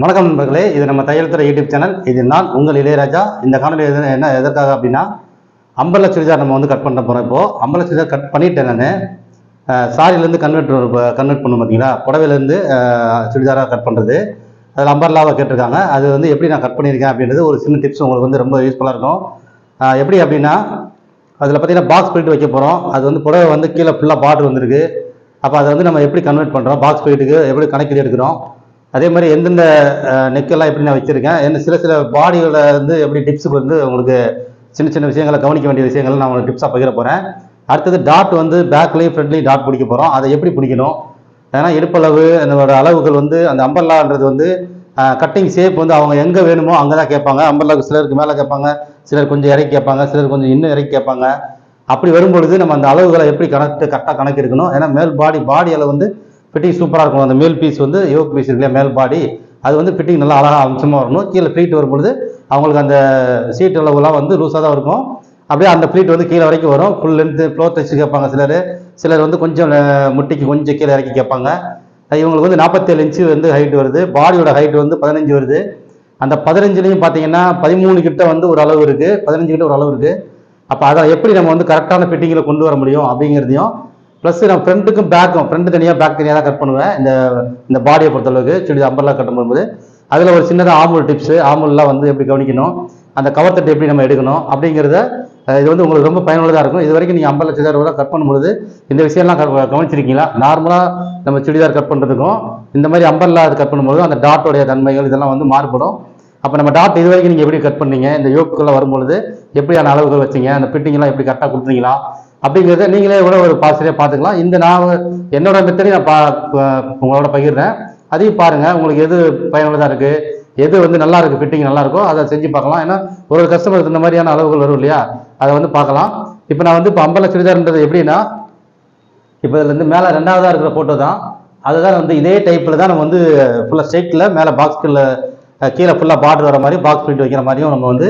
வணக்கம் நண்பர்களே இது நம்ம தையல் துறை யூடியூப் சேனல். இது நான் உங்கள் இளையராஜா. இந்த காணொலி எது என்ன எதற்காக அப்படின்னா அம்பல சுடிதார் நம்ம வந்து கட் பண்ண போகிறோம் இப்போ. அம்பல சுடிதார் கட் பண்ணிட்டேன் நான். சாரிலேருந்து கன்வெர்ட் கன்வெர்ட் பண்ணும் பார்த்தீங்களா புடவையிலேருந்து சுடிதாராக கட் பண்ணுறது அதில் அம்பர்லாவை கேட்டிருக்காங்க. அது வந்து எப்படி நான் கட் பண்ணியிருக்கேன் அப்படின்றது ஒரு சின்ன டிப்ஸ் உங்களுக்கு வந்து ரொம்ப யூஸ்ஃபுல்லாக இருக்கும். எப்படி அப்படின்னா அதில் பார்த்தீங்கன்னா பாக்ஸ் பிரிண்ட் வைக்க போகிறோம் அது வந்து புடவை வந்து கீழே ஃபுல்லாக பார்டர் வந்திருக்கு. அப்போ அதை வந்து நம்ம எப்படி கன்வெர்ட் பண்ணுறோம் பாக்ஸ் பிரிண்ட்டுக்கு எப்படி கணக்கில் எடுக்கிறோம்? அதே மாதிரி எந்தெந்த நெக்கெல்லாம் எப்படி நான் வச்சுருக்கேன் என்ன சில சில பாடிகளை வந்து எப்படி டிப்ஸுக்கு வந்து உங்களுக்கு சின்ன சின்ன விஷயங்களை கவனிக்க வேண்டிய விஷயங்களை நான் உங்களுக்கு டிப்ஸாக பகிர போகிறேன் அடுத்தது டாட் வந்து பேக்லேயும் ஃப்ரண்ட்லேயும் டாட் பிடிக்க போகிறோம் அதை எப்படி பிடிக்கணும்? ஏன்னா இடுப்பளவு என்னோட அளவுகள் வந்து அந்த அம்பர்லான்றது வந்து கட்டிங் ஷேப் வந்து அவங்க எங்கே வேணுமோ அங்கே தான் கேட்பாங்க அம்பர்லாவுக்கு சிலருக்கு மேலே கேட்பாங்க சிலர் கொஞ்சம் இறக்கி கேட்பாங்க சிலர் கொஞ்சம் இன்னும் இறக்கி கேட்பாங்க. அப்படி வரும்பொழுது நம்ம அந்த அளவுகளை எப்படி கணக்கு கரெக்டாக கணக்கு எடுக்கணும் ஏன்னா மேல் பாடி பாடி அளவு வந்து ஃபிட்டிங் சூப்பராக இருக்கும் அந்த மேல் பீஸ் வந்து யோக் பீஸ் இருக்கு மேல் பாடி அது வந்து ஃபிட்டிங் நல்லா அழகாக அம்சமாக வரணும். கீழே ஃப்ளீட் வரும்பொழுது அவங்களுக்கு அந்த சீட் அளவுலாம் வந்து லூஸாக தான் இருக்கும். அப்படியே அந்த ஃப்ளீட் வந்து கீழே வரைக்கும் வரும். ஃபுல் லென்த்து ஃப்ளோர் தைச்சு கேட்பாங்க சிலர். சிலர் வந்து கொஞ்சம் முட்டிக்கு கொஞ்சம் கீழே இறக்கி கேட்பாங்க. இவங்களுக்கு வந்து நாற்பத்தேழு இன்ச்சு வந்து ஹைட் வருது. பாடியோட ஹைட் வந்து பதினஞ்சு வருது. அந்த பதினஞ்சுலேயும் பார்த்தீங்கன்னா பதிமூணு கிட்ட வந்து ஒரு அளவு இருக்குது பதினஞ்சு கிட்ட ஒரு அளவு இருக்குது அப்போ அதை எப்படி நம்ம வந்து கரெக்டான ஃபிட்டிங்கில் கொண்டு வர முடியும் அப்படிங்கிறதையும் ப்ளஸ் நான் ஃப்ரண்ட்டுக்கும் பேக்கும் ஃப்ரண்ட் தனியாக பேக் தனியாக தான் கட் பண்ணுவேன். இந்த இந்த பாடியை பொறுத்தளவுக்கு சுடி அம்பர்லாம் கட்டும் போகும்போது அதில் ஒரு சின்னதாக ஆமுல் டிப்ஸு ஆமுல்லாம் வந்து எப்படி கவனிக்கணும் அந்த கவர் தட்டு எப்படி நம்ம எடுக்கணும் அப்படிங்கிறத இது வந்து உங்களுக்கு ரொம்ப பயனுள்ளதாக இருக்கும். இது வரைக்கும் நீங்கள் அம்பர்ல சுடிதார் கட் பண்ணும்பொழுது இந்த விஷயம்லாம் கவனிச்சிருக்கீங்களா? நார்மலாக நம்ம சுடிதார் கட் பண்ணுறதுக்கும் இந்த மாதிரி அம்பர்லா கட் பண்ணும்போது அந்த டாட்டோடைய தன்மைகள் இதெல்லாம் வந்து மாறுபடும். அப்போ நம்ம டாட் இது வரைக்கும் நீங்கள் எப்படி கட் பண்ணீங்க இந்த யோக்குள்ளே வரும்பொழுது எப்படியான அளவுகள் வச்சீங்க அந்த ஃபிட்டிங்லாம் எப்படி கரெக்டாக கொடுத்தீங்களா அப்படிங்கிறத நீங்களே கூட ஒரு பாசிட்டிவாக பார்த்துக்கலாம். இந்த நான் என்னோட மெத்தடி நான் பா உங்களோட பகிர்றேன். அதையும் பாருங்கள் உங்களுக்கு எது பயனுள்ளதாக இருக்குது எது வந்து நல்லா இருக்குது ஃபிட்டிங் நல்லா இருக்கோ அதை செஞ்சு பார்க்கலாம். ஏன்னா ஒரு கஸ்டமருக்கு இந்த மாதிரியான அளவுகள் வரும் இல்லையா? அதை வந்து பார்க்கலாம். இப்போ நான் வந்து இப்போ அம்பல சுடிதார்ன்றது எப்படின்னா இப்போ இதுலேருந்து மேலே ரெண்டாவதாக இருக்கிற ஃபோட்டோ தான். அதுதான் வந்து இதே டைப்பில் தான் நம்ம வந்து ஃபுல்லாக ஸ்ட்ரெயிட்டில் மேலே பாக்ஸ்குள்ள கீழே ஃபுல்லாக பார்டர் வர மாதிரி பாக்ஸ் பிரிண்ட் வைக்கிற மாதிரியும் நம்ம வந்து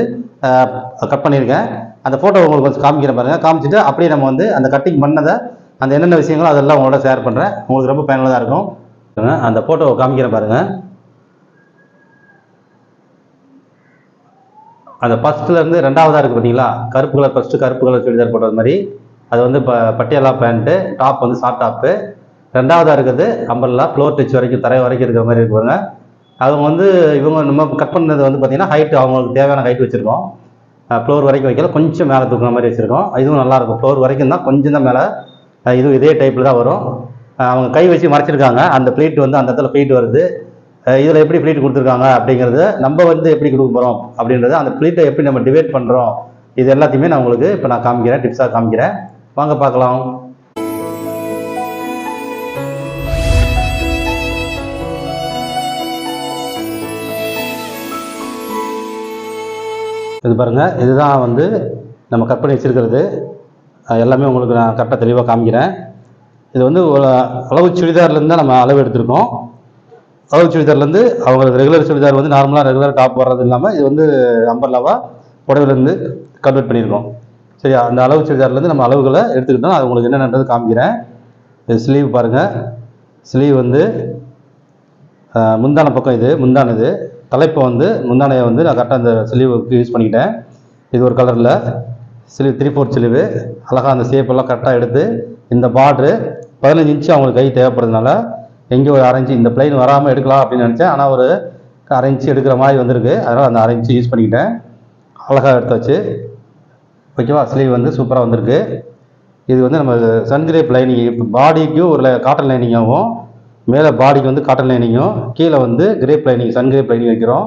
கட் பண்ணியிருக்கேன். அந்த ஃபோட்டோ உங்களுக்கு கொஞ்சம் காமிக்கிறேன் பாருங்கள் காமிச்சிட்டு அப்படியே நம்ம வந்து அந்த கட்டிங் பண்ணதை அந்த என்னென்ன விஷயங்களோ அதெல்லாம் உங்களோட ஷேர் பண்ணுறேன் உங்களுக்கு ரொம்ப பயனுள்ளதாக இருக்கும். அந்த ஃபோட்டோவை காமிக்கிறேன் பாருங்கள் அந்த ஃபஸ்ட்டுலேருந்து ரெண்டாவதாக இருக்குது பார்த்தீங்களா கருப்பு கலர் ஃபஸ்ட்டு கருப்பு கலர் சுடிதார் போட்டது மாதிரி. அது வந்து ப பட்டியலா பேண்ட்டு டாப் வந்து ஷார்ட் டாப்பு ரெண்டாவதாக இருக்குது அம்பர்லா ஃப்ளோர் டச் வரைக்கும் தரை வரைக்கும் இருக்கிற மாதிரி இருக்குவாங்க அவங்க வந்து இவங்க நம்ம கட் பண்ணது வந்து பார்த்திங்கன்னா ஹைட்டு அவங்களுக்கு தேவையான ஹைட் வச்சுருக்கோம். ஃப்ளோர் வரைக்கும் வைக்கல. கொஞ்சம் மேலே தூக்குற மாதிரி வச்சுருக்கோம். இதுவும் நல்லா இருக்கும். ஃப்ளோர் வரைக்கும் தான் கொஞ்சம் தான் மேலே இதுவும் இதே டைப்பில் தான் வரும். அவங்க கை வச்சு மறைச்சிருக்காங்க. அந்த பிளேட் வந்து அந்த இடத்துல பிளேட் வருது. இதில் எப்படி பிளேட் கொடுத்துருக்காங்க அப்படிங்கிறது நம்ம வந்து எப்படி கொடுக்க போகிறோம் அப்படின்றது அந்த பிளேட்டை எப்படி நம்ம டிவைட் பண்ணுறோம் இது எல்லாத்தையுமே நான் உங்களுக்கு இப்போ நான் காமிக்கிறேன் டிப்ஸாக காமிக்கிறேன். வாங்க பார்க்கலாம். இது பாருங்கள் இதுதான் வந்து நம்ம கட் பண்ணி வச்சிருக்கிறது எல்லாமே உங்களுக்கு நான் கரெக்டாக தெளிவாக காமிக்கிறேன். இது வந்து ஒரு அளவு சுடிதார்லேருந்து தான் நம்ம அளவு எடுத்திருக்கோம். அளவு சுடிதார்லேருந்து அவங்களுக்கு ரெகுலர் சுடிதார் வந்து நார்மலாக ரெகுலர் டாப் வர்றது இல்லாமல் இது வந்து அம்பர்லாவாக புடவையிலேருந்து கன்வெர்ட் பண்ணியிருக்கோம். சரியா? அந்த அளவு சுடிதார்லேருந்து நம்ம அளவுகளை எடுத்துக்கிட்டோம் அது உங்களுக்கு என்னென்னது காமிக்கிறேன். இது ஸ்லீவ் பாருங்கள் ஸ்லீவ் வந்து முந்தான பக்கம் இது முந்தானது. தலைப்பை வந்து முந்தானையை வந்து நான் கரெக்டாக அந்த சிலிவுக்கு யூஸ் பண்ணிக்கிட்டேன். இது ஒரு கலரில் சிலிவு த்ரீ ஃபோர்த் சிலிவு. அழகாக அந்த சேப்பெல்லாம் கரெக்டாக எடுத்து இந்த பார்ட்ரு பதினஞ்சு இன்ச்சு அவங்களுக்கு கை தேவைப்படுறதுனால எங்கே ஒரு அரை இந்த பிளைன் வராமல் எடுக்கலாம் அப்படின்னு நினச்சேன். ஆனால் ஒரு அரை எடுக்கிற மாதிரி வந்திருக்கு. அதனால் அந்த அரை யூஸ் பண்ணிக்கிட்டேன். அழகாக எடுத்தாச்சு ஓகேவா? ஸ்லீவ் வந்து சூப்பராக வந்திருக்கு. இது வந்து நம்ம சன்கிரேப் லைனிங் பாடிக்கும் ஒரு காட்டன் லைனிங்காகவும் மேலே பாடிக்கு வந்து காட்டன் லைனிங்கும் கீழே வந்து crepe lining sun crepe lining வைக்கிறோம்.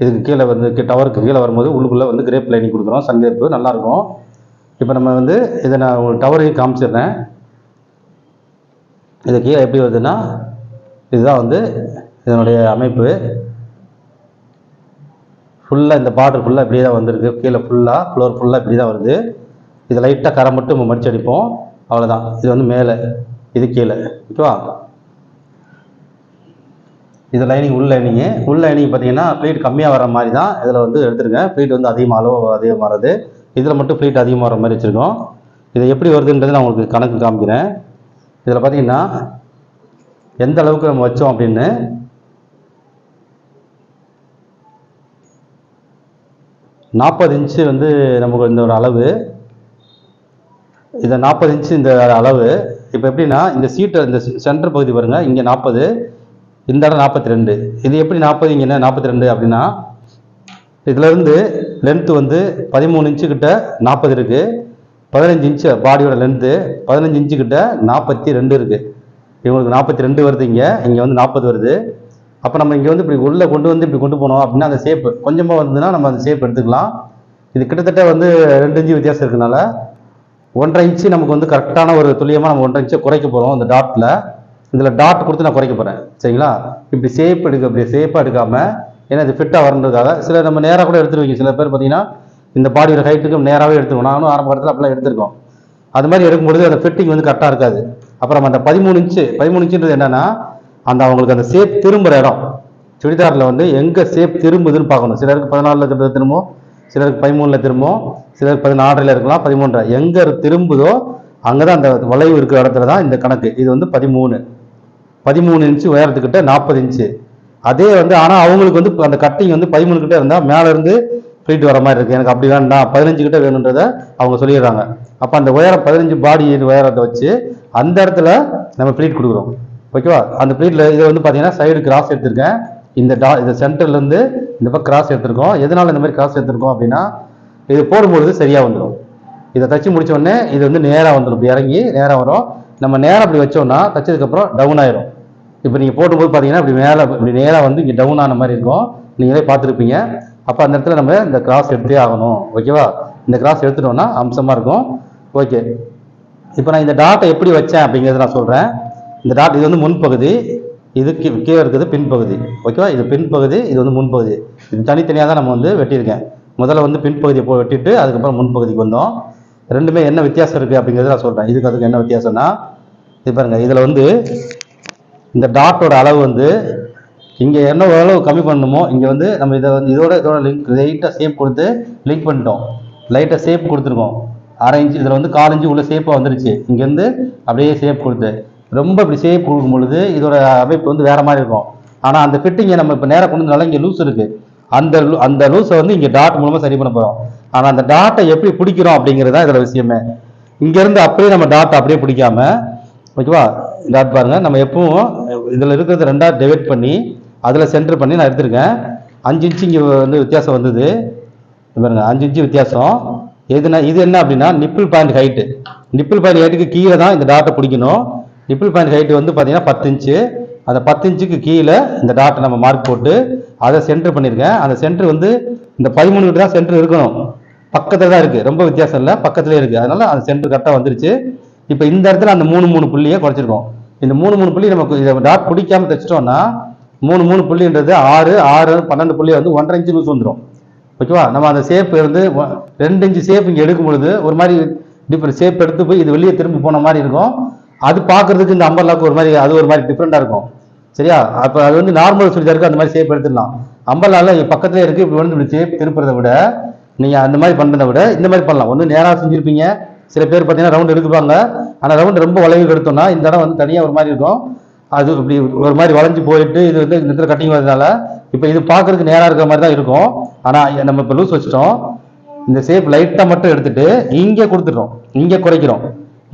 இதுக்கு கீழே வந்து டவருக்கு கீழே வரும்போது உள்ளுக்குள்ளே வந்து கிரேப் லைனிங் கொடுக்குறோம். சன் கிரேப்பு நல்லாயிருக்கும் இப்போ நம்ம வந்து இதை நான் ஒரு டவரையும் காமிச்சிடுறேன். இது கீழே எப்படி வருதுன்னா இதுதான் வந்து இதனுடைய அமைப்பு. ஃபுல்லாக இந்த பார்டர் ஃபுல்லாக இப்படி தான் வந்திருக்கு. கீழே ஃபுல்லாக ஃப்ளோர் ஃபுல்லாக இப்படி தான் வருது. இது லைட்டாக கரை மட்டும் நம்ம மடிச்சு அடிப்போம். அவ்வளோதான் இது வந்து மேலே இது கீழே. ஓகேவா இது லைனிங் உள் லைனிங்கு உள் லைனிங் பார்த்தீங்கன்னா ப்ளீட் கம்மியாக வர மாதிரி தான் இதில் வந்து எடுத்துருங்க ப்ளீட் வந்து அதிகமாக அளவு அதிகமாக வராது இதில் மட்டும் ப்ளீட் அதிகமாக வர மாதிரி வச்சுருக்கோம். இதை எப்படி வருதுன்றது நான் உங்களுக்கு கணக்கு காமிக்கிறேன். இதில் பார்த்தீங்கன்னா எந்த அளவுக்கு நம்ம வச்சோம் அப்படின்னு நாற்பது இன்ச்சு வந்து நமக்கு இந்த ஒரு அளவு. இதை நாற்பது இன்ச்சு இந்த அளவு. இப்போ எப்படின்னா இந்த சீட்டை இந்த சென்டர் பகுதி பாருங்கள் இங்கே நாற்பது இந்த இடம் நாற்பத்தி ரெண்டு இது எப்படி நாற்பது இங்கே என்ன நாற்பத்தி ரெண்டு அப்படின்னா இதுலேருந்து லென்த்து வந்து பதிமூணு இன்ச்சு கிட்ட நாற்பது இருக்குது பதினஞ்சு இன்ச்சு பாடியோட லென்த்து பதினஞ்சு இன்ச்சு கிட்ட நாற்பத்தி ரெண்டு இருக்குது இவங்களுக்கு நாற்பத்தி ரெண்டு வருது இங்கே. இங்கே வந்து நாற்பது வருது. அப்போ நம்ம இங்கே வந்து இப்படி உள்ளே கொண்டு வந்து இப்படி கொண்டு போனோம் அப்படின்னா அந்த ஷேப்பு கொஞ்சமாக வந்ததுன்னா நம்ம அந்த ஷேப் எடுத்துக்கலாம். இது கிட்டத்தட்ட வந்து ரெண்டு இன்ச்சு வித்தியாசம் இருக்கனால ஒன்றரை இன்ச்சு நமக்கு வந்து கரெக்டான ஒரு துல்லியமாக நம்ம ஒன்றரை இன்ச்சை குறைக்க போகிறோம் அந்த டாட்டில் இதில் டாட் கொடுத்து நான் குறைக்க போகிறேன் சரிங்களா? இப்படி சேப் எடுக்க இப்படி சேஃபாக எடுக்காமல் ஏன்னா இது ஃபிட்டாக வரன்றதுக்காக சில நம்ம நேராக கூட எடுத்துருவீங்க. சில பேர் பார்த்தீங்கன்னா இந்த பாடியோட ஹைட்டுக்கு நேராகவே எடுத்துருவோம். நானும் ஆரம்ப காலத்தில் அப்படிலாம் எடுத்திருக்கோம். அது மாதிரி எடுக்கும்பொழுது அந்த ஃபிட்டிங் வந்து கரெக்டாக இருக்காது. அப்புறம் அந்த பதிமூணு இன்ச்சு பதிமூணு இன்ச்சுன்றது என்னென்னா அந்த அவங்களுக்கு அந்த சேப் திரும்புகிற இடம். சுடிதாரில் வந்து எங்கே சேப் திரும்புதுன்னு பார்க்கணும். சிலருக்கு பதினாலில் இருக்கிறது திரும்பும் சிலருக்கு பதிமூணில் திரும்பும் சிலருக்கு பதினாறில் இருக்கலாம் பதிமூன்றரை. எங்கே திரும்புதோ அங்கே தான் அந்த வளைவு இருக்கிற இடத்துல தான் இந்த கணக்கு. இது வந்து பதிமூணு. பதிமூணு இன்ச்சு உயரத்துக்கிட்ட நாற்பது இன்ச்சு அதே வந்து ஆனால் அவங்களுக்கு வந்து அந்த கட்டிங் வந்து பதிமூணு கிட்ட இருந்தால் மேலேருந்து ஃப்ளீட் வர மாதிரி இருக்குது எனக்கு அப்படி வேண்டாம். பதினஞ்சு கிட்ட வேணுன்றத அவங்க சொல்லிடுறாங்க. அப்போ அந்த உயரம் பதினஞ்சு பாடி உயரத்தை வச்சு அந்த இடத்துல நம்ம ஃப்ளீட் கொடுக்குறோம். ஓகேவா அந்த ஃப்ளீட்டில் இதை வந்து பார்த்தீங்கன்னா சைடு கிராஸ் எடுத்திருக்கேன். இந்த டா இந்த சென்டர்லேருந்து இந்த பக்கம் கிராஸ் எடுத்திருக்கோம். எதனால் இந்த மாதிரி கிராஸ் எடுத்திருக்கோம் அப்படின்னா இது போடும்பொழுது சரியாக வந்துடும். இதை தச்சு முடிச்ச உடனே இது வந்து நேராக வந்துடும். இப்படி இறங்கி நேராக வரும். நம்ம நேரம் அப்படி வச்சோம்னா தச்சதுக்கப்புறம் டவுன் ஆயிரும். இப்போ நீங்கள் போட்டும்போது பார்த்தீங்கன்னா இப்படி மேலே இப்படி நேராக வந்து இங்கே டவுன் ஆன மாதிரி இருக்கும். நீங்களே பார்த்துருப்பீங்க. அப்போ அந்த இடத்துல நம்ம இந்த கிராஸ் எடுத்தே ஆகணும். ஓகேவா இந்த கிராஸ் எடுத்துட்டோம்னா அம்சமாக இருக்கும். ஓகே இப்போ நான் இந்த டாட்டை எப்படி வச்சேன் அப்படிங்கிறத நான் சொல்கிறேன் இந்த டாட் இது வந்து முன்பகுதி. இது கீழே இருக்குது பின்பகுதி. ஓகேவா இது பின்பகுதி இது வந்து முன்பகுதி. இது தனித்தனியாக தான் நம்ம வந்து வெட்டியிருக்கேன். முதல்ல வந்து பின்பகுதியை போ வெட்டிட்டு அதுக்கப்புறம் முன்பகுதிக்கு வந்தோம். ரெண்டுமே என்ன வித்தியாசம் இருக்குது அப்படிங்கிறத நான் சொல்கிறேன் இதுக்கு அதுக்கு என்ன வித்தியாசம்னா இது பாருங்கள் இதில் வந்து இந்த டாட்டோட அளவு வந்து இங்கே என்ன அளவு கம்மி பண்ணணுமோ இங்கே வந்து நம்ம இதை வந்து இதோட இதோட லிங்க் லைட்டாக ஷேப் கொடுத்து லிங்க் பண்ணிட்டோம். லைட்டாக ஷேப் கொடுத்துருக்கோம். அரை இன்ச்சு இதில் வந்து கால் இன்ச்சு உள்ள ஷேப்பாக வந்துருச்சு. இங்கேருந்து அப்படியே ஷேப் கொடுத்து. ரொம்ப இப்படி ஷேப் கொடுக்கும் பொழுது இதோட அமைப்பு வந்து வேறு மாதிரி இருக்கும். ஆனால் அந்த ஃபிட்டிங்கை நம்ம இப்போ நேராக கொண்டு வந்தனால இங்கே லூஸ் இருக்குது அந்த அந்த லூஸை வந்து இங்கே டாட் மூலமாக சரி பண்ண போகிறோம் ஆனால் அந்த டாட்டை எப்படி பிடிக்கிறோம் அப்படிங்கிறது தான் இதில் விஷயமே. இங்கேருந்து அப்படியே நம்ம டாட்டை அப்படியே பிடிக்காம ஓகேவா டாட் பாருங்கள் நம்ம எப்பவும் இதில் இருக்கிறது ரெண்டாக டிவைட் பண்ணி அதில் சென்டர் பண்ணி நான் எடுத்திருக்கேன். அஞ்சு இன்ச்சு இங்கே வந்து வித்தியாசம் வந்தது. பாருங்க அஞ்சு இன்ச்சு வித்தியாசம். எதுனா இது என்ன அப்படின்னா nipple point height nipple point ஹைட்டுக்கு கீழே தான் இந்த டாட்டை பிடிக்கணும். நிப்பிள் பாயிண்ட் ஹைட்டு வந்து பார்த்தீங்கன்னா பத்து இன்ச்சு அந்த பத்து இன்ச்சுக்கு கீழே இந்த டாட்டை நம்ம மார்க் போட்டு அதை சென்டர் பண்ணியிருக்கேன் அந்த சென்டர் வந்து இந்த பதிமூணு கிட்ட தான் சென்டர் இருக்கணும். பக்கத்தில் தான் இருக்குது ரொம்ப வித்தியாசம் இல்லை பக்கத்துலேயே இருக்குது அதனால் அந்த சென்டர் கரெக்டாக வந்துருச்சு. இப்போ இந்த இடத்துல அந்த மூணு மூணு புள்ளியை குறைச்சிருக்கோம். இந்த மூணு மூணு புள்ளி நமக்கு இதை டாட் பிடிக்காம தைச்சிட்டோம்னா மூணு மூணு புள்ளின்றது ஆறு ஆறு பன்னெண்டு புள்ளி வந்து ஒன்றரை இன்ச்சு லூஸ் வந்துடும் ஓகேவா நம்ம அந்த ஷேப் இருந்து ரெண்டு இன்ச்சு ஷேப் இங்கே எடுக்கும் பொழுது ஒரு மாதிரி டிஃப்ரெண்ட் ஷேப் எடுத்து போய் இது வெளியே திரும்பி போன மாதிரி இருக்கும். அது பார்க்கறதுக்கு இந்த அம்பர்லாக்கு ஒரு மாதிரி அது ஒரு மாதிரி டிஃப்ரெண்ட்டாக இருக்கும். சரியா? அப்போ அது வந்து நார்மல் சுடிதாருக்கு அந்த மாதிரி ஷேப் எடுத்துடலாம். அம்பர்லால பக்கத்தில் இருக்குது இப்படி வந்து இப்படி ஷேப் திருப்புறதை விட நீங்கள் அந்த மாதிரி பண்ணுறதை விட இந்த மாதிரி பண்ணலாம். ஒன்று நேராக செஞ்சுருப்பீங்க சில பேர் பார்த்தீங்கன்னா ரவுண்ட் எடுக்குவாங்க. ஆனால் ரவுண்ட் ரொம்ப வளைவு எடுத்தோம்னா இந்த இடம் வந்து தனியாக ஒரு மாதிரி இருக்கும். அது இப்படி ஒரு மாதிரி வளைஞ்சு போயிட்டு இது வந்து இந்த இடத்துல கட்டிங் வரதுனால இப்போ இது பார்க்கறதுக்கு நேராக இருக்கிற மாதிரி தான் இருக்கும். ஆனால் நம்ம இப்போ லூஸ் வச்சிட்டோம். இந்த ஷேப் லைட்டாக மட்டும் எடுத்துட்டு இங்கே கொடுத்துட்டோம் இங்கே குறைக்கிறோம்.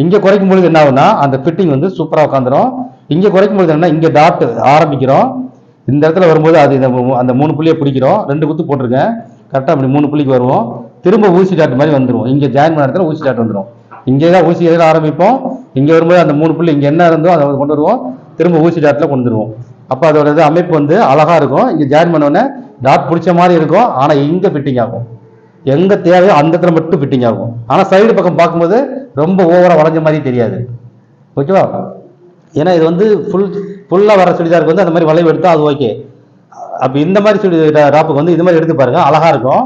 இங்கே குறைக்கும் பொழுது என்ன ஆகுனா அந்த ஃபிட்டிங் வந்து சூப்பராக உட்காந்துரும் இங்கே குறைக்கும் பொழுது என்ன இங்கே டாட் ஆரம்பிக்கிறோம். இந்த இடத்துல வரும்போது அது இந்த அந்த மூணு புள்ளியை பிடிக்கிறோம். ரெண்டு குத்து போட்டிருக்கேன். கரெக்டாக அப்படி மூணு புள்ளிக்கு வருவோம். திரும்ப ஊசி டாட் மாதிரி வந்துடும் இங்கே ஜாயின் பண்ண இடத்துல ஊசி டாட் வந்துடும் இங்கே தான் ஊசி எதில் ஆரம்பிப்போம்? இங்கே வரும்போது அந்த மூணு புள்ளி இங்கே என்ன இருந்தோ அதை கொண்டு வருவோம். திரும்ப ஊசி டாட்டில் கொண்டு வருவோம் அப்போ அதோட இது அமைப்பு வந்து அழகா இருக்கும். இங்கே ஜாயின் பண்ண உடனே டாட் பிடிச்ச மாதிரி இருக்கும். ஆனால் இங்கே ஃபிட்டிங் ஆகும். எங்க தேவையோ அந்த இடத்துல மட்டும் ஃபிட்டிங் ஆகும். ஆனால் சைடு பக்கம் பார்க்கும்போது ரொம்ப ஓவரா வளைஞ்ச மாதிரி தெரியாது. ஓகேவா ஏன்னா இது வந்து ஃபுல் ஃபுல்லாக வர சுடிதாருக்கு வந்து அந்த மாதிரி வளைவு எடுத்தா அது ஓகே அப்போ இந்த மாதிரி சுடி ராப்புக்கு வந்து இது மாதிரி எடுத்து பாருங்க. அழகா இருக்கும்.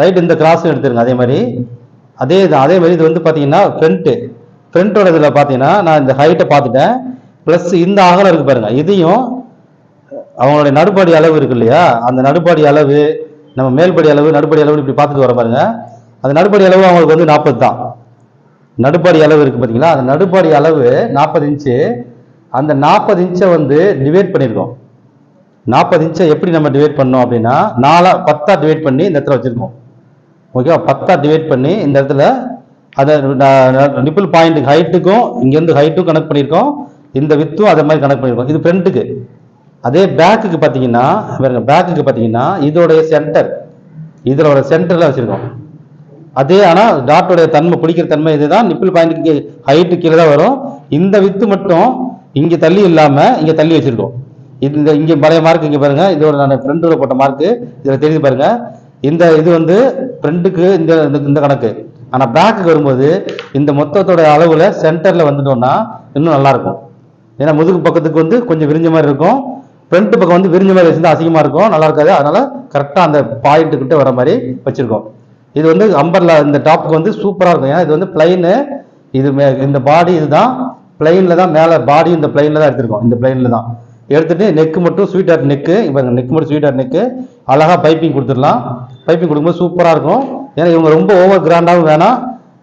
ரைட் இந்த கிராஸும் எடுத்துருங்க அதே மாதிரி. அதே இது அதே மாதிரி இது வந்து பார்த்தீங்கன்னா ஃப்ரண்ட்டு ஃப்ரண்ட்டோட இதில் பார்த்தீங்கன்னா நான் இந்த ஹைட்டை பார்த்துட்டேன். ப்ளஸ் இந்த அகலம் இருக்கு பாருங்க இதையும் அவங்களுடைய நடுப்பாடி அளவு இருக்கு இல்லையா? அந்த நடுப்பாடி அளவு நம்ம மேல்படி அளவு நடுப்படி அளவு இப்படி பார்த்துட்டு வர பாருங்க. அந்த நடுப்படி அளவு அவங்களுக்கு வந்து நாற்பது தான். நடுப்பாடி அளவு இருக்கு பார்த்தீங்களா அந்த நடுப்பாடி அளவு நாற்பது இன்ச்சு. அந்த நாற்பது இன்ச்சை வந்து டிவைட் பண்ணியிருக்கோம் நாற்பது இன்ச்சை எப்படி நம்ம டிவைட் பண்ணோம் அப்படின்னா நாலா பத்தா டிவைட் பண்ணி இந்த இடத்துல வச்சிருக்கோம். ஓகேவா பத்தா டிவைட் பண்ணி இந்த இடத்துல அதை நிப்பிள் பாயிண்ட் ஹைட்டுக்கும் இங்கேருந்து ஹைட்டும் கனெக்ட் பண்ணியிருக்கோம். இந்த வித்தும் அதே மாதிரி கனெக்ட் பண்ணியிருக்கோம். இது ஃப்ரண்ட்டுக்கு அதே பேக்குக்கு பார்த்தீங்கன்னா பாருங்க பேக்குக்கு பார்த்தீங்கன்னா இதோடைய சென்டர் இதில் ஒரு சென்டரில் வச்சுருக்கோம். அதே ஆனால் டாட்டோடைய தன்மை பிடிக்கிற தன்மை இதுதான். நிப்பிள் பாயிண்ட்டுக்கு ஹைட்டு கீழே தான் வரும். இந்த வித்து மட்டும் இங்கே தள்ளி இல்லாமல் இங்கே தள்ளி வச்சிருக்கோம். இந்த இங்கே பழைய மார்க் இங்கே பாருங்கள் இதோட நான் ஃப்ரண்ட்டில் போட்ட மார்க்கு இதில் தெரியுது பாருங்கள் இந்த இது வந்து ஃப்ரண்ட்டுக்கு இந்த இந்த- இந்த கணக்கு. ஆனால் பேக்குக்கு வரும்போது இந்த மொத்தத்தோட அளவில் சென்டரில் வந்துட்டோம்னா இன்னும் நல்லாயிருக்கும். ஏன்னா முதுகு பக்கத்துக்கு வந்து கொஞ்சம் விரிஞ்ச மாதிரி இருக்கும். ஃப்ரண்ட் பக்கம் வந்து விரிஞ்ச மாதிரி வச்சுருந்தா அசிங்கமாக இருக்கும். நல்லா இருக்காது அதனால் கரெக்டாக அந்த பாயிண்ட் வர மாதிரி வச்சுருக்கோம். இது வந்து அம்பர்லா இந்த டாப்புக்கு வந்து சூப்பராக இருக்கும். ஏன்னா இது வந்து பிளைனு இது மே- இந்த பாடி இதுதான் பிளைனில் தான் மேலே பாடி இந்த பிளைனில் தான் எடுத்திருக்கோம். இந்த பிளைனில் தான். எடுத்துகிட்டு நெக் மட்டும் ஸ்வீட் ஆர்ட் நெக்கு இப்போ நெக் மட்டும் ஸ்வீட் ஆர்ட் நெக்கு அழகாக பைப்பிங் கொடுத்துடலாம். பைப்பிங் கொடுக்கும்போது சூப்பராக இருக்கும். ஏன்னா இவங்க ரொம்ப ஓவர் கிராண்டாகவும் வேணாம்.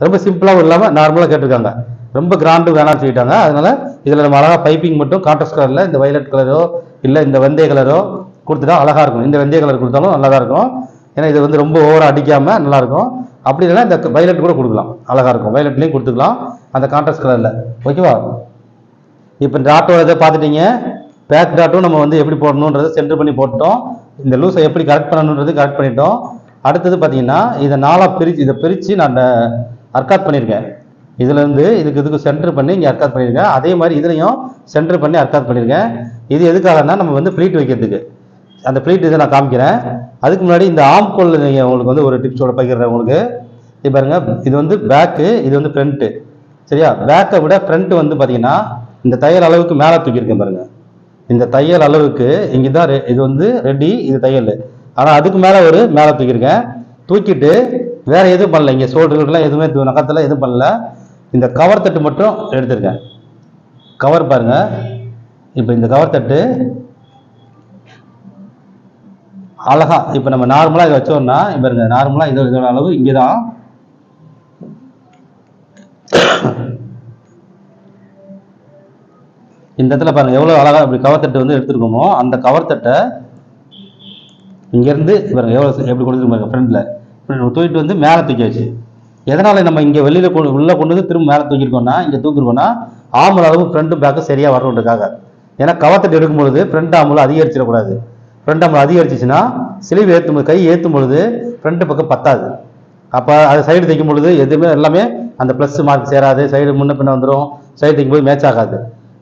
ரொம்ப சிம்பிளாகவும் இல்லாமல் நார்மலாக கேட்டிருக்காங்க. ரொம்ப கிராண்டு வேணாம்னு சொல்லிட்டாங்க. அதனால இதில் நம்ம அழகாக பைப்பிங் மட்டும் கான்ட்ராஸ்ட் கலரில் இந்த வயலட் கலரோ இல்லை இந்த வெந்தய கலரோ கொடுத்துட்டா அழகாக இருக்கும். இந்த வெந்தய கலர் கொடுத்தாலும் நல்லா தான் இருக்கும். ஏன்னா இது வந்து ரொம்ப ஓவராக அடிக்காமல் நல்லாயிருக்கும். அப்படி இல்லைன்னா இந்த வயலட் கூட கொடுக்கலாம். அழகாக இருக்கும். வயலட்லேயும் கொடுத்துக்கலாம். அந்த கான்ட்ராஸ்ட் கலரில் ஓகேவா இப்போ இந்த ஆட்டோ இதை பார்த்துட்டீங்க. பேக் டாட்டும் நம்ம வந்து எப்படி போடணுன்றதை சென்டர் பண்ணி போட்டோம் இந்த லூஸை எப்படி கரெக்ட் பண்ணணுன்றது கரெக்ட் பண்ணிட்டோம். அடுத்தது பார்த்தீங்கன்னா இதை நாலாக பிரித்து இதை பிரித்து நான் அர்க்காத் பண்ணியிருக்கேன். இதுலேருந்து இதுக்கு இதுக்கு சென்டர் பண்ணி இங்கே அர்க்காத் பண்ணியிருக்கேன். அதே மாதிரி இதுலையும் சென்டர் பண்ணி அர்க்காத் பண்ணியிருக்கேன். இது எதுக்காகனா நம்ம வந்து ஃப்ளீட் வைக்கிறதுக்கு. அந்த ஃப்ளீட் இதை நான் காமிக்கிறேன். அதுக்கு முன்னாடி இந்த ஆம் கோல் நீங்கள் உங்களுக்கு வந்து ஒரு டிப்ஸோட பகிர்றேன் உங்களுக்கு. இது பாருங்கள் இது வந்து பேக்கு இது வந்து ஃப்ரண்ட்டு சரியா? பேக்கை விட ஃப்ரண்ட்டு வந்து பார்த்தீங்கன்னா இந்த தையல் அளவுக்கு மேலே தூக்கியிருக்கேன் பாருங்க. இந்த தையல் அளவுக்கு இங்கே தான் ரெ- இது வந்து ரெடி இது தையல். ஆனால் அதுக்கு மேலே ஒரு மேலே தூக்கியிருக்கேன். தூக்கிட்டு வேறு எதுவும் பண்ணல. இங்கே சோல்டர்கள்லாம் எதுவுமே நகத்தில் எதுவும் பண்ணல. இந்த கவர் தட்டு மட்டும் எடுத்திருக்கேன். கவர் பாருங்க. இப்போ இந்த கவர் தட்டு அழகா இப்போ நம்ம நார்மலாக இதை வச்சோம்னா இப்போ பாருங்க நார்மலாக இதோட இதோட அளவு இங்கே தான் இந்த இடத்துல பாருங்க எவ்வளோ அழகாக அப்படி கவர் தட்டு வந்து எடுத்துருக்கோமோ அந்த கவர் தட்டை இங்கேருந்து பாருங்க எவ்வளோ எப்படி கொடுத்துருக்கு பாருங்க ஃப்ரண்ட்டில் தூக்கிட்டு வந்து மேலே தூக்கியாச்சு. எதனால் நம்ம இங்கே வெளியில் கொண்டு உள்ளே கொண்டு வந்து திரும்ப மேலே தூக்கிருக்கோம்னா இங்கே தூக்கிருக்கோம்னா ஆம்பல் அளவு ஃப்ரண்ட்டும் பேக்கும் சரியாக வரணுன்றக்காக ஏன்னா கவர் தட்டு எடுக்கும் ஃப்ரண்ட் ஆம்பல் அதிகரிச்சிடக்கூடாது. ஃப்ரண்ட் ஆம்பல் அதிகரிச்சிச்சுன்னா சிலிவு ஏற்றும் போது கை ஏற்றும் பொழுது ஃப்ரண்ட் பக்கம் பத்தாது. அப்போ அது சைடு தைக்கும் பொழுது எதுவுமே எல்லாமே அந்த ப்ளஸ் மார்க் சேராது. சைடு முன்ன பின்ன வந்துடும் சைடு தைக்கும் போது மேட்ச் ஆகாது.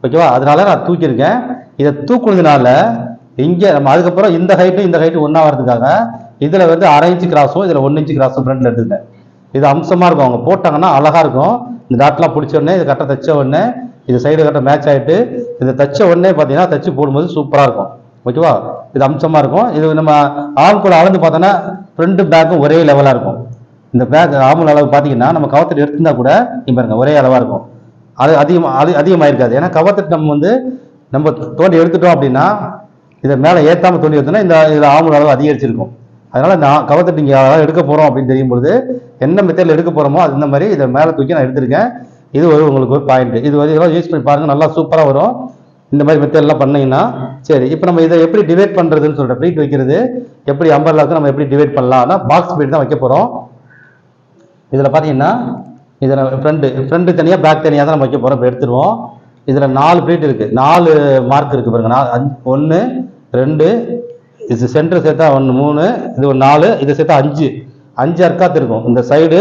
ஓகேவா? அதனால நான் தூக்கியிருக்கேன். இதை தூக்குனதுனால இங்கே நம்ம அதுக்கப்புறம் இந்த ஹைட்டும் இந்த ஹைட்டும் ஒன்றா வரதுக்காக இதில் வந்து அரை இன்ச்சு கிராஸும் இதில் ஒன்று இன்ச்சு கிராஸும் ஃப்ரெண்டில் எடுத்துட்டேன் இது அம்சமாக இருக்கும். அவங்க போட்டாங்கன்னா அழகாக இருக்கும். இந்த டாட்லாம் பிடிச்ச உடனே இது கரெக்டாக தைச்ச உடனே இது சைடு கரெக்டாக மேட்ச் ஆகிட்டு இது தைச்ச உடனே பார்த்தீங்கன்னா தைச்சு போடும்போது சூப்பராக இருக்கும். ஓகேவா? இது அம்சமாக இருக்கும். இது நம்ம ஆம் கூட அளந்து பார்த்தோன்னா ஃப்ரண்ட்டு பேக்கும் ஒரே லெவலாக இருக்கும். இந்த பேக் ஆம்பல் அளவு பார்த்தீங்கன்னா நம்ம கவத்தில் எடுத்திருந்தா கூட இங்க பாருங்க ஒரே அளவாக இருக்கும். அது அதிகம் அது அதிகமாக இருக்காது ஏன்னா கவத்தட்டு நம்ம வந்து நம்ம தோண்டி எடுத்துட்டோம் அப்படின்னா இதை மேலே ஏற்றாமல் தோண்டி எடுத்தோம்னா இந்த இதில் ஆம்புல அளவு அதிகரிச்சிருக்கும். அதனால் நான் கவத்தட்டு இங்கே எடுக்க போகிறோம் அப்படின்னு தெரியும் பொழுது என்ன மெத்தடில் எடுக்க போகிறோமோ அது இந்த மாதிரி இதை மேலே தூக்கி நான் எடுத்திருக்கேன். இது ஒரு உங்களுக்கு ஒரு பாயிண்ட் இது வந்து இதெல்லாம் யூஸ் பண்ணி பாருங்கள் நல்லா சூப்பராக வரும். இந்த மாதிரி மெத்தட்லாம் பண்ணீங்கன்னா சரி இப்போ நம்ம இதை எப்படி டிவைட் பண்ணுறதுன்னு சொல்கிறேன் ப்ரீட் வைக்கிறது எப்படி அம்பர்லாக்கு நம்ம எப்படி டிவைட் பண்ணலாம்னா பாக்ஸ் ப்ளீட் தான் வைக்க போகிறோம் இதில் பார்த்தீங்கன்னா இதில் ஃப்ரெண்டு ஃப்ரெண்டு தனியாக பேக் தனியாக தான் நம்ம வைக்க போகிறோம் இப்போ எடுத்துருவோம் இதில் நாலு ப்ளீட் இருக்குது நாலு மார்க் இருக்குது பாருங்க. நாலு அஞ்சு ஒன்று ரெண்டு இது சென்டர் சேர்த்தா ஒன்று மூணு இது ஒரு நாலு இதை சேர்த்தா அஞ்சு. அஞ்சு அர்க்காத்து இருக்கும். இந்த சைடு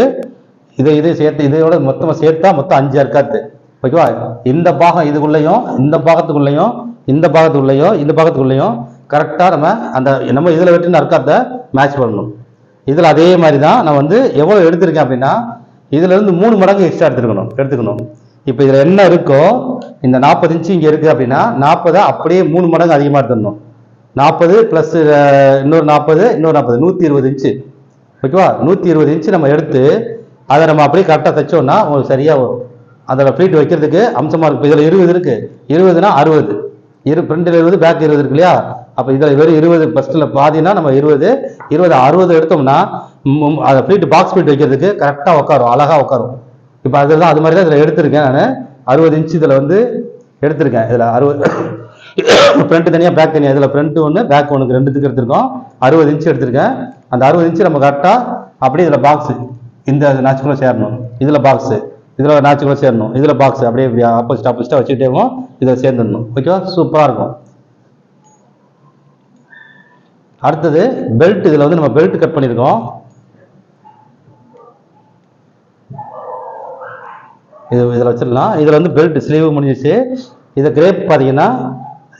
இதை இதை சேர்த்து இதையோட மொத்தமாக சேர்த்தா மொத்தம் அஞ்சு அர்க்காத்து ஓகேவா? இந்த பாகம் இதுக்குள்ளேயும் இந்த பாகத்துக்குள்ளேயும் இந்த பாகத்துக்குள்ளேயும் இந்த பாகத்துக்குள்ளேயும் கரெக்டாக நம்ம அந்த நம்ம இதில் வெட்டின அர்க்காத்தை மேட்ச் பண்ணணும். இதில் அதே மாதிரி தான் நான் வந்து எவ்வளோ எடுத்திருக்கேன் அப்படின்னா இதுலேருந்து மூணு மடங்கு எக்ஸ்ட்ரா எடுத்துக்கணும் எடுத்துக்கணும். இப்போ இதில் என்ன இருக்கோ இந்த நாற்பது இன்ச்சு இங்கே இருக்குது அப்படின்னா நாற்பதை அப்படியே மூணு மடங்கு அதிகமாக எடுத்துடணும். நாற்பது ப்ளஸ் இன்னொரு நாற்பது இன்னொரு நாற்பது நூற்றி இருபது இன்ச்சு ஓகேவா? நூற்றி இருபது இன்ச்சு நம்ம எடுத்து அதை நம்ம அப்படியே கரெக்டாக தைச்சோம்னா உங்களுக்கு சரியாக வரும் அதில் ஃப்ளீட் வைக்கிறதுக்கு அம்சமாக இருக்கும் இதில் இருபது இருக்குது இருபதுனா அறுபது. இரு ஃப்ரண்டில் இருபது பேக் இருபது இருக்கு இல்லையா? அப்போ இதில் வெறும் இருபது ஃபஸ்ட்டில் பாதினா நம்ம இருபது இருபது அறுபது எடுத்தோம்னா அதை ஃப்ளீட் பாக்ஸ் ஃப்ளீட் வைக்கிறதுக்கு கரெக்டாக உட்காரும் அழகாக உட்காரும். இப்போ அதுதான் அது மாதிரி தான் இதில் எடுத்திருக்கேன் நான். அறுபது இன்ச் இதில் வந்து எடுத்திருக்கேன் இதில் அறுபது. ஃப்ரண்ட் தனியாக பேக் தனியாக இதில் ஃப்ரண்ட் ஒன்று பேக் ஒன்று ரெண்டுத்துக்கு எடுத்திருக்கோம். அறுபது இன்ச் எடுத்திருக்கேன். அந்த அறுபது இன்ச்சு நம்ம கரெக்டாக அப்படியே இதில் பாக்ஸு இந்த நாச்சுக்குள்ளே சேரணும். இதில் பாக்ஸு இதில் நாச்சுக்குள்ளே சேரணும். இதில் பாக்ஸ் அப்படியே இப்படி ஆப்போசிட் ஆப்போசிட்டாக வச்சுக்கிட்டேவும் இதில் சேர்ந்துடணும். ஓகேவா சூப்பராக இருக்கும். அடுத்தது பெல்ட் இதில் வந்து நம்ம பெல்ட் கட் பண்ணியிருக்கோம் இது இதில் வச்சிடலாம். இதில் வந்து பெல்ட் ஸ்லீவ் முடிஞ்சிச்சு. இதை கிரேப் பார்த்தீங்கன்னா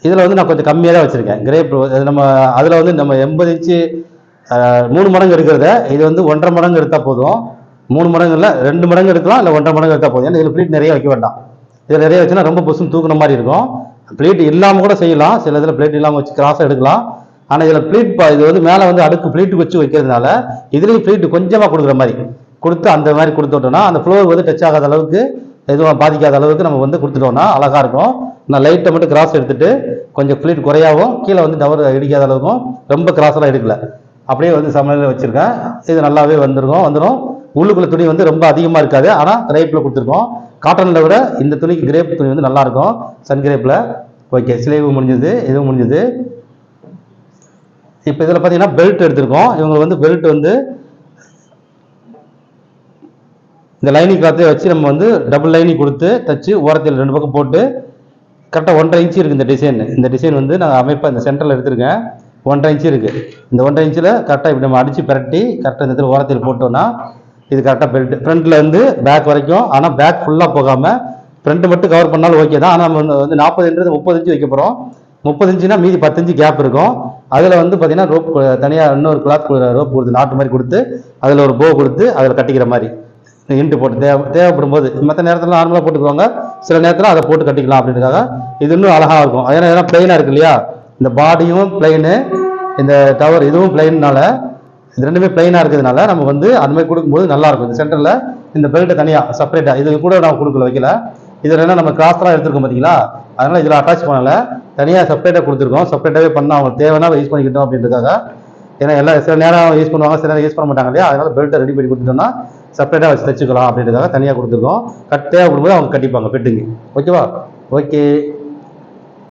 இதில் வந்து நான் கொஞ்சம் கம்மியாக தான் வச்சுருக்கேன் கிரேப் நம்ம அதில் வந்து நம்ம எண்பது இன்ச்சு மூணு மடங்கு இருக்கிறத இது வந்து ஒன்றரை மடங்கு எடுத்தால் போதும். மூணு மடங்கு இல்லை ரெண்டு மடங்கு எடுக்கலாம் இல்லை ஒன்றரை மடங்கு எடுத்தால் போதும். ஏன்னா இதில் ப்ளீட் நிறைய வைக்க வேண்டாம். இதில் நிறைய வச்சுன்னா ரொம்ப புசும் தூக்குன மாதிரி இருக்கும். ப்ளீட் இல்லாமல் கூட செய்யலாம். சில இதில் ப்ளீட் இல்லாமல் வச்சு கிராஸாக எடுக்கலாம். ஆனால் இதில் ப்ளீட் இது வந்து மேலே வந்து அடுக்கு ப்ளீட் வச்சு வைக்கிறதுனால இதுலேயும் ப்ளீட் கொஞ்சமாக கொடுக்குற மாதிரி. கொடுத்து அந்த மாதிரி கொடுத்துட்டோம்னா அந்த ஃப்ளோர் வந்து டச் ஆகாத அளவுக்கு எதுவும் பாதிக்காத அளவுக்கு நம்ம வந்து கொடுத்துட்டோம்னா அழகாக இருக்கும். நான் லைட்டை மட்டும் கிராஸ் எடுத்துட்டு கொஞ்சம் ஃப்ளீட் குறையாகவும் கீழே வந்து டவர் இடிக்காத அளவுக்கும் ரொம்ப கிராஸ்லாம் எடுக்கல. அப்படியே வந்து சமையலில் வச்சிருக்கேன். இது நல்லாவே வந்துருக்கும் வந்துடும் உள்ளுக்குள்ள துணி வந்து ரொம்ப அதிகமாக இருக்காது. ஆனால் கிரேப்பில் கொடுத்துருக்கோம். காட்டனில் விட இந்த துணிக்கு கிரேப் துணி வந்து நல்லாயிருக்கும் சன் கிரேப்பில் ஓகே சிலைவு முடிஞ்சது இதுவும் முடிஞ்சது. இப்போ இதில் பார்த்தீங்கன்னா பெல்ட் எடுத்திருக்கோம். இவங்க வந்து பெல்ட் வந்து இந்த லைனிங் கிளாத்தையும் வச்சு நம்ம வந்து டபுள் லைனிங் கொடுத்து தச்சு ஓரத்தில் ரெண்டு பக்கம் போட்டு கரெக்டாக ஒன்றரை இன்ச்சு இருக்குது இந்த டிசைன் இந்த டிசைன் வந்து நான் அமைப்பாக இந்த சென்டரில் எடுத்திருக்கேன். ஒன்றரை இன்ச்சு இருக்குது இந்த ஒன்றரை இன்ச்சில் கரெக்டாக இப்படி நம்ம அடித்து பிரட்டி கரெக்டாக இந்த இடத்துல ஓரத்தில் போட்டோன்னா இது கரெக்டாக பெல்ட் ஃப்ரண்ட்டில் இருந்து பேக் வரைக்கும். ஆனால் பேக் ஃபுல்லாக போகாமல் ஃப்ரண்ட்டு மட்டும் கவர் பண்ணாலும் ஓகே தான். ஆனால் நம்ம வந்து- வந்து நாற்பதுன்றது முப்பது இன்ச்சு வைக்க போகிறோம் முப்பது இன்ச்சுனா மீதி பத்து இன்ச்சு கேப் இருக்கும். அதில் வந்து பார்த்தீங்கன்னா ரோப் தனியாக இன்னொரு கிளாத் ரோப் கொடுத்து நாட்டு மாதிரி கொடுத்து அதில் ஒரு போ கொடுத்து அதில் கட்டிக்கிற மாதிரி. இன்ட்டு போட்டு தேவை தேவைப்படும் போது மற்ற நேரத்தில் நார்மலாக போட்டுக்குவாங்க. சில நேரத்தில் அதை போட்டு கட்டிக்கலாம் அப்படின்றதுக்காக இது இன்னும் அழகாக இருக்கும். ஏன்னா ஏன்னா பிளெயினாக இருக்கு இல்லையா? இந்த பாடியும் பிளெயின் இந்த டவர் இதுவும் பிளெயின்னால இது ரெண்டுமே பிளெயினாக இருக்கிறதுனால நம்ம வந்து அந்த மாதிரி கொடுக்கும்போது நல்லா இருக்கும். இந்த சென்டரில் இந்த பெல்ட்டை தனியாக செப்பரேட்டாக இது கூட நான் கொடுக்கல வைக்கல. இதில் என்ன நம்ம கிராஸ்லாம் எடுத்துருக்கோம் பார்த்தீங்களா அதனால் இதில் அட்டாச் பண்ணலை. தனியாக செப்பரேட்டாக கொடுத்துருக்கோம். செப்பரேட்டாகவே பண்ணால் அவங்க தேவைன்னா யூஸ் பண்ணிக்கிட்டோம் அப்படின்றதுக்காக. ஏன்னா எல்லா சில நேரம் யூஸ் பண்ணுவாங்க சில நேரம் யூஸ் பண்ண மாட்டாங்க இல்லையா? அதனால் பெல்ட்டை ரெடி பண்ணி கொடுத்துட்டோம்னா செப்பரேட்டாக வச்சு தைச்சுக்கலாம் அப்படின்றதுக்காக தனியாக கொடுத்துருக்கோம். கட் தேவைப்படும்போது அவங்க கட்டிப்பாங்க ஃபிட்டிங் ஓகேவா ஓகே